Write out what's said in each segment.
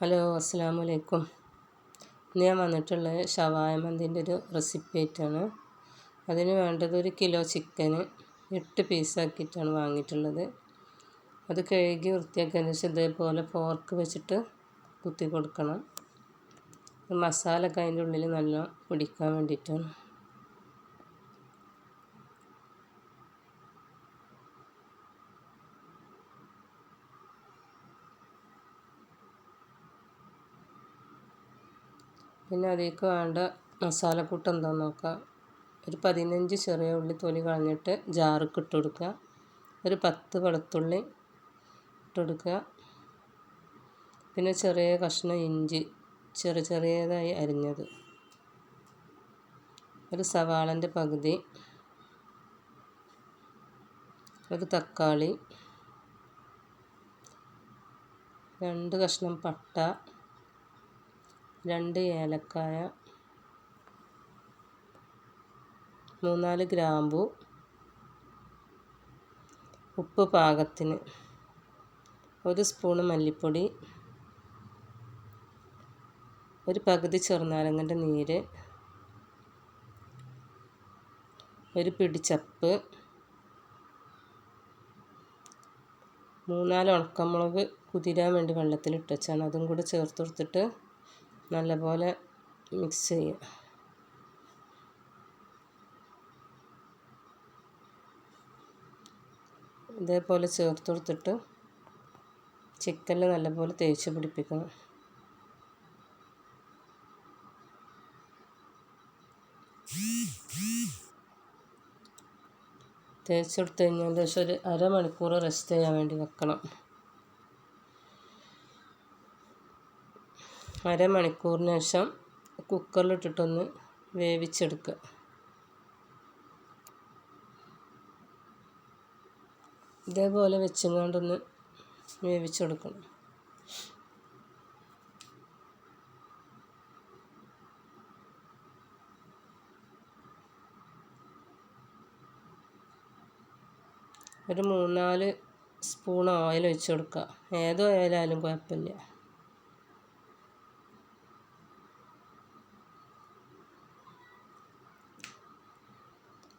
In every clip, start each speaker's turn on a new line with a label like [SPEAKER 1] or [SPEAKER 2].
[SPEAKER 1] Hello അസ്സാം വലൈക്കും ഇന്ന് ഞാൻ വന്നിട്ടുള്ളത് ഷവായ മന്തിന്റെ ഒരു റെസിപ്പി ആയിട്ടാണ്. അതിന് വേണ്ടത് ഒരു കിലോ ചിക്കന് എട്ട് പീസാക്കിയിട്ടാണ് വാങ്ങിയിട്ടുള്ളത്. അത് കഴുകി വൃത്തിയാക്കിയതിന് ശേഷം ഇതേപോലെ ഫോർക്ക് വെച്ചിട്ട് കുത്തി കൊടുക്കണം. മസാല അതിന്റെ ഉള്ളിൽ നല്ല പിടിക്കാൻ വേണ്ടിയിട്ടാണ്. പിന്നെ അതിലേക്ക് വേണ്ട മസാലക്കൂട്ട് എന്താണെന്ന് നോക്കാം. ഒരു പതിനഞ്ച് ചെറിയ ഉള്ളി തൊലി കളഞ്ഞിട്ട് ജാർക്ക് ഇട്ട് കൊടുക്കുക. ഒരു പത്ത് വെളുത്തുള്ളി ഇട്ട് കൊടുക്കുക. പിന്നെ ചെറിയ കഷ്ണം ഇഞ്ചി ചെറിയ ചെറിയതായി അരിഞ്ഞത്. ഒരു സവാളന്റെ പകുതി ഒരു തക്കാളി രണ്ട് കഷ്ണം പട്ട രണ്ട് ഏലക്കായ മൂന്നാൽ ഗ്രാമ്പു ഉപ്പ് പാകത്തിന് ഒരു സ്പൂണ് മല്ലിപ്പൊടി ഒരു പകുതി ചെറുനാരങ്ങന്റെ നീര് ഒരു പിടി പിടിച്ചപ്പ് മൂന്നാൽ ഉണക്കമുളക് കുതിരാൻ വേണ്ടി വെള്ളത്തിലിട്ട് വെച്ചാണ്. അതും കൂടി ചേർത്ത് കൊടുത്തിട്ട് നല്ലപോലെ മിക്സ് ചെയ്യുക ഇതേപോലെ ചേർത്ത് കൊടുത്തിട്ട് ചിക്കനിൽ നല്ലപോലെ തേച്ച് പിടിപ്പിക്കണം. തേച്ചെടുത്ത് കഴിഞ്ഞാൽ ഏകദേശം ഒരു അരമണിക്കൂർ റെസ്റ്റ് ചെയ്യാൻ വേണ്ടി വെക്കണം. അരമണിക്കൂറിന് ശേഷം കുക്കറിലിട്ടിട്ടൊന്ന് വേവിച്ചെടുക്കുക. ഇതേപോലെ വെച്ചുകൊണ്ടൊന്ന് വേവിച്ചെടുക്കണം. ഒരു മൂന്നാൽ സ്പൂൺ ഓയിൽ ഒഴിച്ച് കൊടുക്കുക ഏത് ഓയിലായാലും കുഴപ്പമില്ല.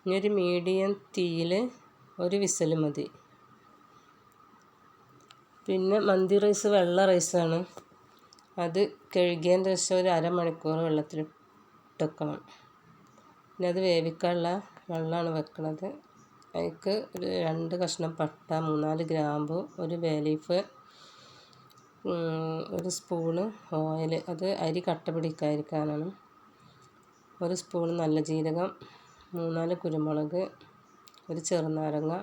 [SPEAKER 1] ഇനി ഒരു മീഡിയം തീയിൽ ഒരു വിസൽ മതി. പിന്നെ മന്തി റൈസ് വെള്ള റൈസാണ്. അത് കഴുകിയതിന് ശേഷം ഒരു അരമണിക്കൂർ വെള്ളത്തിൽ ഇട്ടേക്കണം പിന്നെ അത് വേവിക്കാനുള്ള വെള്ളമാണ് വെക്കണത്. അതിക്ക് ഒരു രണ്ട് കഷ്ണം പട്ട മൂന്നാൽ ഗ്രാമ്പു ഒരു ബേ ലീഫ് ഒരു സ്പൂണ് ഓയിൽ. അത് അരി കട്ട പിടിക്കാതിരിക്കാനാണ്. ഒരു സ്പൂൺ നല്ല ജീരകം മൂന്നാൽ കുരുമുളക് ഒരു ചെറുനാരങ്ങ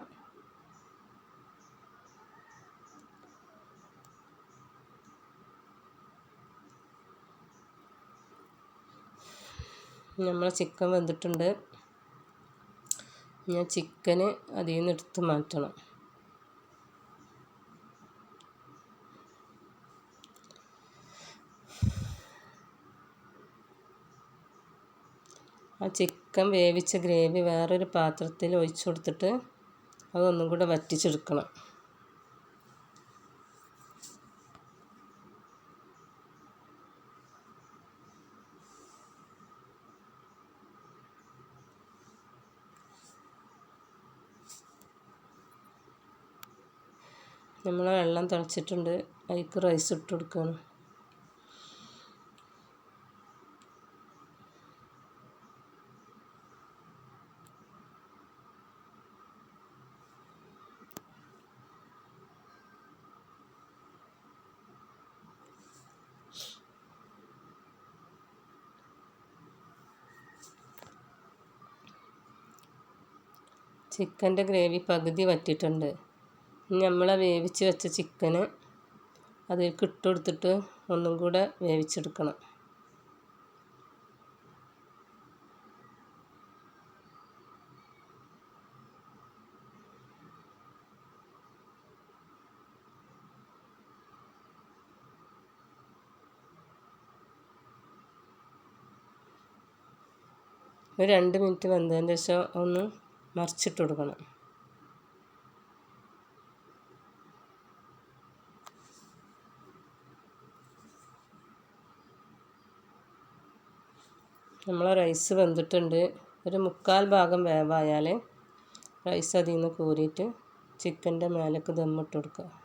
[SPEAKER 1] നമ്മൾ ചിക്കൻ വെന്തിട്ടുണ്ട്. ഞാൻ ചിക്കന് അതിൽ നിന്ന് എടുത്ത് മാറ്റണം. ആ ചിക്കൻ വേവിച്ച ഗ്രേവി വേറൊരു പാത്രത്തിൽ ഒഴിച്ചു കൊടുത്തിട്ട് അതൊന്നും കൂടെ വറ്റിച്ചെടുക്കണം. നമ്മൾ വെള്ളം തിളച്ചിട്ടുണ്ട്. അതിലേക്ക് റൈസ് ഇട്ട് കൊടുക്കുകയാണ്. ചിക്കന്റെ ഗ്രേവി പകുതി വറ്റിയിട്ടുണ്ട്. നമ്മൾ വേവിച്ച് വെച്ച ചിക്കന് അതിലേക്ക് ഇട്ട് കൊടുത്തിട്ട് ഒന്നും കൂടെ വേവിച്ചെടുക്കണം. ഒരു രണ്ട് മിനിറ്റ് വെന്തതിന് ശേഷം ഒന്ന് മറിച്ചിട്ട് കൊടുക്കണം. നമ്മളെ റൈസ് വെന്തിട്ടുണ്ട്. ഒരു മുക്കാൽ ഭാഗം വേവായാൽ റൈസ് അതിൽ നിന്ന് കോരിയിട്ട് ചിക്കന്റെ മേലേക്ക് ദമ്മിട്ട് കൊടുക്കുക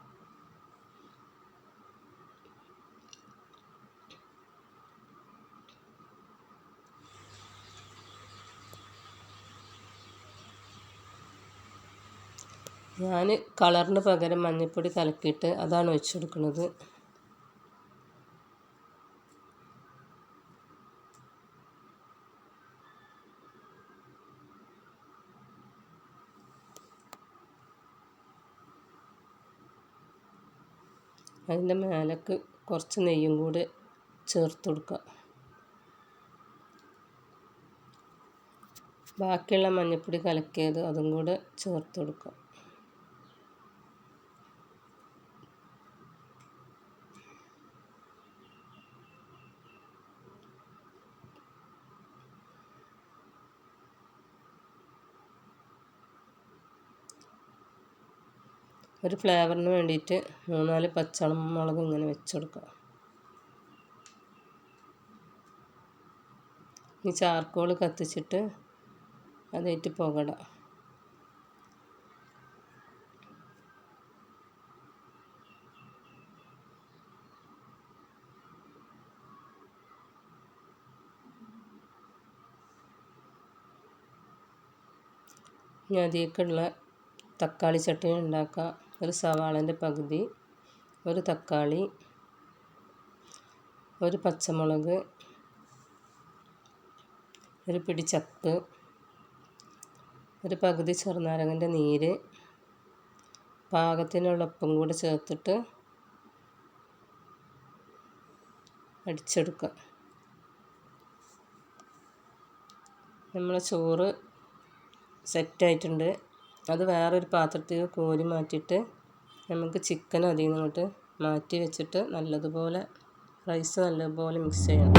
[SPEAKER 1] ഞാൻ കളറിന് പകരം മഞ്ഞൾപ്പൊടി കലക്കിയിട്ട് അതാണ് ഒഴിച്ചു കൊടുക്കുന്നത്. അതിന്റെ മേലേക്ക് കുറച്ച് നെയ്യും കൂടി ചേർത്ത് കൊടുക്കുക. ബാക്കിയുള്ള മഞ്ഞൾപ്പൊടി കലക്കിയത് അതും കൂടെ ചേർത്ത് കൊടുക്കുക. ഒരു ഫ്ലേവറിന് വേണ്ടിയിട്ട് മൂന്നാൽ പച്ചമുളക് ഇങ്ങനെ വെച്ചെടുക്കുക ഈ ചാർക്കോൾ കത്തിച്ചിട്ട് അതായിട്ട് പുകട. ഇനി അതിലേക്കുള്ള തക്കാളി ചട്ടിണി ഉണ്ടാക്കുക ഒരു സവാളന്റെ പകുതി ഒരു തക്കാളി ഒരു പച്ചമുളക് ഒരു പിടി ചപ്പ് ഒരു പകുതി ചെറുനാരങ്ങന്റെ നീര് പാകത്തിനുള്ള ഉപ്പും കൂടെ ചേർത്തിട്ട് അടിച്ചെടുക്കുക. നമ്മളെ ചോറ് സെറ്റായിട്ടുണ്ട് അത് വേറൊരു പാത്രത്തിൽ കോരി മാറ്റിയിട്ട് നമുക്ക് ചിക്കൻ അതിൽ നിന്ന് അങ്ങോട്ട് മാറ്റി വെച്ചിട്ട് നല്ലതുപോലെ റൈസ് നല്ലതുപോലെ മിക്സ് ചെയ്യണം.